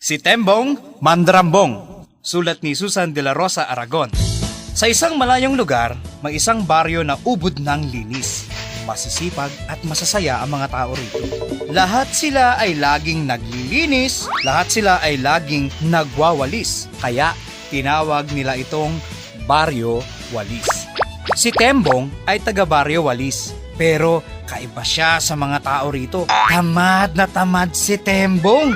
Si Tembong Mandrambong, sulat ni Susan de la Rosa Aragon. Sa isang malayong lugar, may isang baryo na ubod ng linis. Masisipag at masasaya ang mga tao rito. Lahat sila ay laging naglilinis, lahat sila ay laging nagwawalis. Kaya tinawag nila itong Baryo Walis. Si Tembong ay taga Baryo Walis, pero kaiba siya sa mga tao rito. Tamad na tamad si Tembong.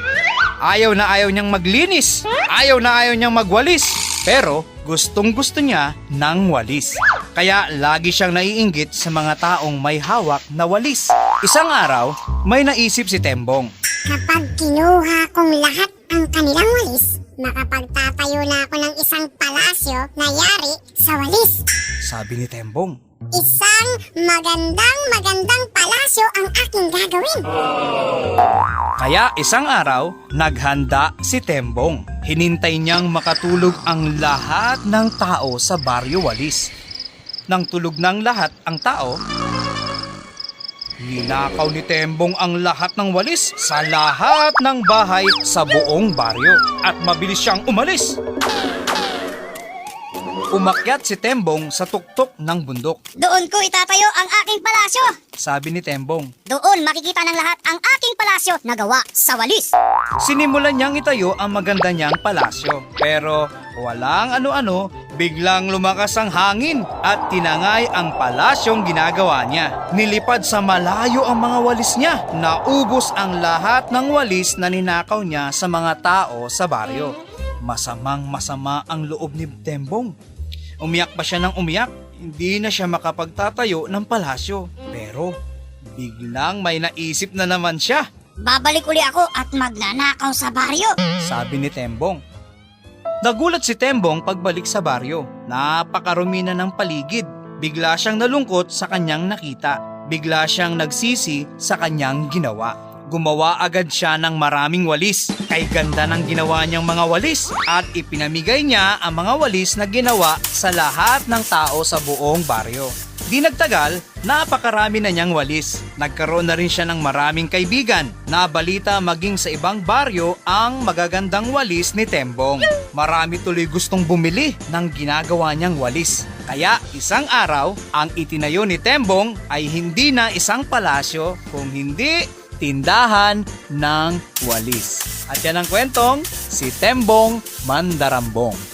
Ayaw na ayaw niyang maglinis. Ayaw na ayaw niyang magwalis. Pero gustong gusto niya ng walis. Kaya lagi siyang naiinggit sa mga taong may hawak na walis. Isang araw, may naisip si Tembong. Kapag kinuha kong lahat ang kanilang walis, makapagtatayo na ako ng isang palasyo na yari sa walis. Sabi ni Tembong. Isang magandang magandang palasyo ang aking gagawin. Kaya isang araw, naghanda si Tembong. Hinintay niyang makatulog ang lahat ng tao sa baryo Walis. Nang tulog ng lahat ang tao, Ninakaw ni Tembong ang lahat ng walis sa lahat ng bahay sa buong baryo at mabilis siyang umalis. Umakyat si Tembong sa tuktok ng bundok. Doon ko itatayo ang aking palasyo. Sabi ni Tembong, Doon makikita ng lahat ang aking palasyo na gawa sa walis. Sinimulan niyang itayo ang maganda niyang palasyo. Pero walang ano-ano, biglang lumakas ang hangin at tinangay ang palasyong ginagawa niya. Nilipad sa malayo ang mga walis niya. Naubos ang lahat ng walis na ninakaw niya sa mga tao sa baryo. Masamang masama ang loob ni Tembong. Umiyak pa siya ng umiyak. Hindi na siya makapagtatayo ng palasyo. Pero biglang may naisip na naman siya. Babalik uli ako at magnanakaw sa baryo. Sabi ni Tembong. Nagulat si Tembong pagbalik sa baryo. Napakarumi na ng paligid. Bigla siyang nalungkot sa kanyang nakita. Bigla siyang nagsisi sa kanyang ginawa. Gumawa agad siya ng maraming walis. Kay ganda ng ginawa niyang mga walis at ipinamigay niya ang mga walis na ginawa sa lahat ng tao sa buong baryo. Di nagtagal, napakarami na niyang walis. Nagkaroon na rin siya ng maraming kaibigan. Nabalita maging sa ibang baryo ang magagandang walis ni Tembong. Marami tuloy gustong bumili ng ginagawa niyang walis. Kaya isang araw, ang itinayo ni Tembong ay hindi na isang palasyo kung hindi tindahan ng walis. At yan ang kwentong si Tembong Mandarambong.